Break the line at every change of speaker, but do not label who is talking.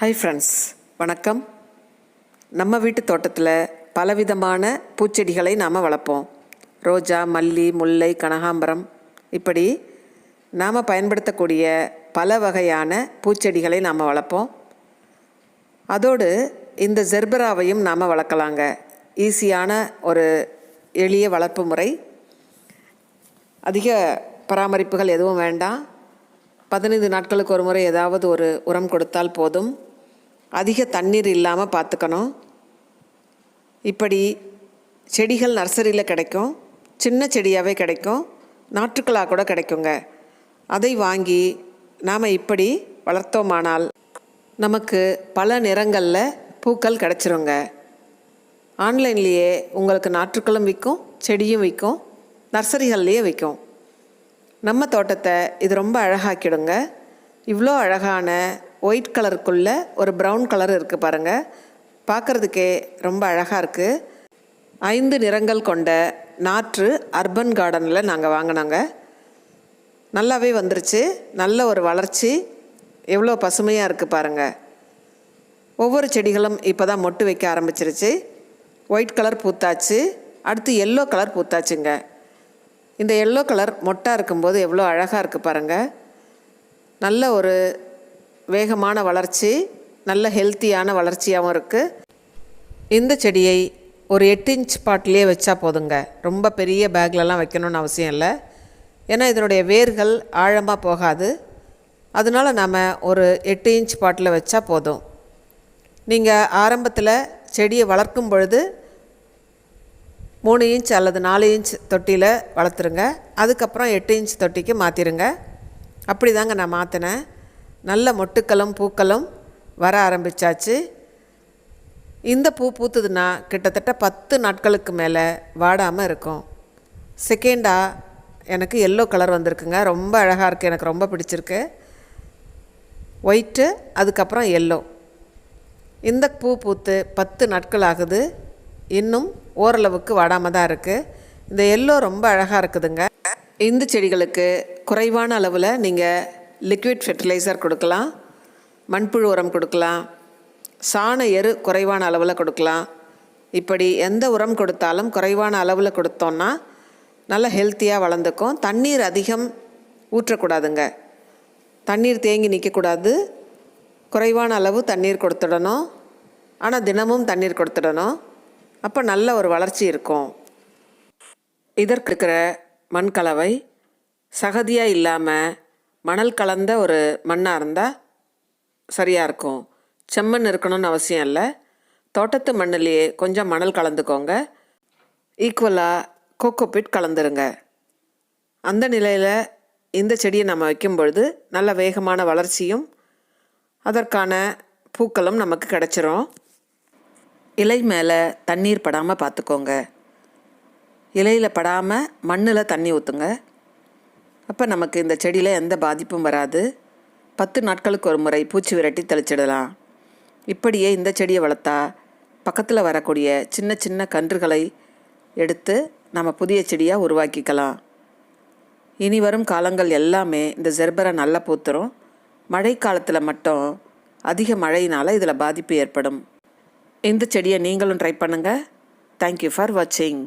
Hi friends வணக்கம். நம்ம வீட்டு தோட்டத்தில் பலவிதமான பூச்செடிகளை நாம் வளர்ப்போம். ரோஜா மல்லி முல்லை கனகாம்பரம். இப்படி நாம் பயன்படுத்தக்கூடிய பல வகையான பூச்செடிகளை நாம் வளர்ப்போம். அதோடு இந்த ஜெர்பராவையும் நாம் வளர்க்கலாங்க. ஈஸியான ஒரு எளிய வளர்ப்பு முறை. அதிக பராமரிப்புகள் எதுவும் வேண்டாம். பதினைந்து நாட்களுக்கு ஒரு முறை ஏதாவது ஒரு உரம் கொடுத்தால் போதும். அதிக தண்ணீர் இல்லாமல் பார்த்துக்கணும் இப்படி செடிகள் நர்சரியில் கிடைக்கும். சின்ன செடியாகவே கிடைக்கும். நாற்றுக்களாக கூட கிடைக்குங்க. அதை வாங்கி நாம் இப்படி வளர்த்தோமானால் நமக்கு பல நிறங்களில் பூக்கள் கிடச்சிருங்க. ஆன்லைன்லேயே உங்களுக்கு நாற்றுக்களும் விற்கும் செடியும் விற்கும் நர்சரிகள்லேயே விற்கும். நம்ம தோட்டத்தை இது ரொம்ப அழகாக்கிடுங்க. இவ்வளோ அழகான ஒயிட் கலருக்குள்ளே ஒரு ப்ரௌன் கலர் இருக்குது பாருங்கள் பார்க்குறதுக்கே ரொம்ப அழகாக இருக்குது ஐந்து நிறங்கள் கொண்ட நாற்று அர்பன் கார்டனில் நாங்கள் வாங்கினோங்க. நல்லாவே வந்துருச்சு. நல்ல ஒரு வளர்ச்சி. எவ்வளோ பசுமையாக இருக்குது பாருங்கள் ஒவ்வொரு செடிகளும் இப்போ தான் மொட்டு வைக்க ஆரம்பிச்சிருச்சு. ஒயிட் கலர் பூத்தாச்சு. அடுத்து எல்லோ கலர் பூத்தாச்சுங்க. இந்த எல்லோ கலர் மொட்டாக இருக்கும்போது எவ்வளோ அழகாக இருக்குது பாருங்கள் நல்ல ஒரு வேகமான வளர்ச்சி நல்ல ஹெல்த்தியான வளர்ச்சியாகவும் இருக்குது இந்த செடியை ஒரு எட்டு இன்ச் பாட்டிலே வச்சா போதுங்க. ரொம்ப பெரிய பேக்லலாம் வைக்கணும்னு அவசியம் இல்லை. ஏன்னா இதனுடைய வேர்கள் ஆழமாக போகாது. அதனால நாம் ஒரு எட்டு இன்ச் பாட்டில் வச்சா போதும். நீங்கள் ஆரம்பத்தில் செடியை வளர்க்கும் பொழுது மூணு இன்ச் அல்லது நாலு இன்ச் தொட்டியில் வளர்த்துருங்க. அதுக்கப்புறம் எட்டு இன்ச் தொட்டிக்கு மாற்றிருங்க அப்படி தாங்க நான் மாற்றினேன் நல்ல மொட்டுக்களும் பூக்களும் வர ஆரம்பித்தாச்சு இந்த பூ பூத்துதுன்னா கிட்டத்தட்ட பத்து நாட்களுக்கு மேலே வாடாமல் இருக்கும். செகண்டாக எனக்கு எல்லோ கலர் வந்திருக்குங்க. ரொம்ப அழகாக இருக்குது எனக்கு ரொம்ப பிடிச்சிருக்கு. ஒயிட்டு அதுக்கப்புறம் எல்லோ இந்த பூ பூத்து பத்து நாட்கள் ஆகுது. இன்னும் ஓரளவுக்கு வாடாமல் தான் இருக்குது இந்த எல்லோ ரொம்ப அழகாக இருக்குதுங்க. இந்த செடிகளுக்கு குறைவான அளவில் நீங்கள் லிக்விட் ஃபெர்டிலைசர் கொடுக்கலாம். மண்புழு உரம் கொடுக்கலாம். சாண எரு குறைவான அளவில் கொடுக்கலாம். இப்படி எந்த உரம் கொடுத்தாலும் குறைவான அளவில் கொடுத்தோன்னா நல்ல ஹெல்த்தியாக வளர்ந்துக்கும். தண்ணீர் அதிகம் ஊற்றக்கூடாதுங்க. தண்ணீர் தேங்கி நிற்கக்கூடாது குறைவான அளவு தண்ணீர் கொடுத்துடணும். ஆனால் தினமும் தண்ணீர் கொடுத்துடணும். அப்போ நல்ல ஒரு வளர்ச்சி இருக்கும். இதற்கு இருக்கிற மண் கலவை சகதியாக இல்லாமல் மணல் கலந்த ஒரு மண்ணாக இருந்தால் சரியாக இருக்கும். செம்மண் இருக்கணும்னு அவசியம் இல்லை. தோட்டத்து மண்ணிலேயே கொஞ்சம் மணல் கலந்துக்கோங்க. ஈக்குவலாக கோகோபிட் கலந்துருங்க. அந்த நிலையில் இந்த செடியை நம்ம வைக்கும் பொழுது நல்ல வேகமான வளர்ச்சியும் அதற்கான பூக்களும் நமக்கு கிடச்சிரும். இலை மேலே தண்ணீர் படாமல் பார்த்துக்கோங்க இலையில் படாமல் மண்ணில் தண்ணி ஊற்றுங்க அப்போ நமக்கு இந்த செடியில் எந்த பாதிப்பும் வராது. பத்து நாட்களுக்கு ஒரு முறை பூச்சி விரட்டி தெளிச்சிடலாம். இப்படியே இந்த செடியை வளர்த்தா பக்கத்தில் வரக்கூடிய சின்ன சின்ன கன்றுகளை எடுத்து நம்ம புதிய செடியாக உருவாக்கிக்கலாம். இனி வரும் காலங்கள் எல்லாமே இந்த ஜெர்பரை நல்லா பூத்துரும். மழை காலத்தில் மட்டும் அதிக மழையினால் இதில் பாதிப்பு ஏற்படும். இந்த செடியை நீங்களும் ட்ரை பண்ணுங்கள் தேங்க்யூ ஃபார் வாட்சிங்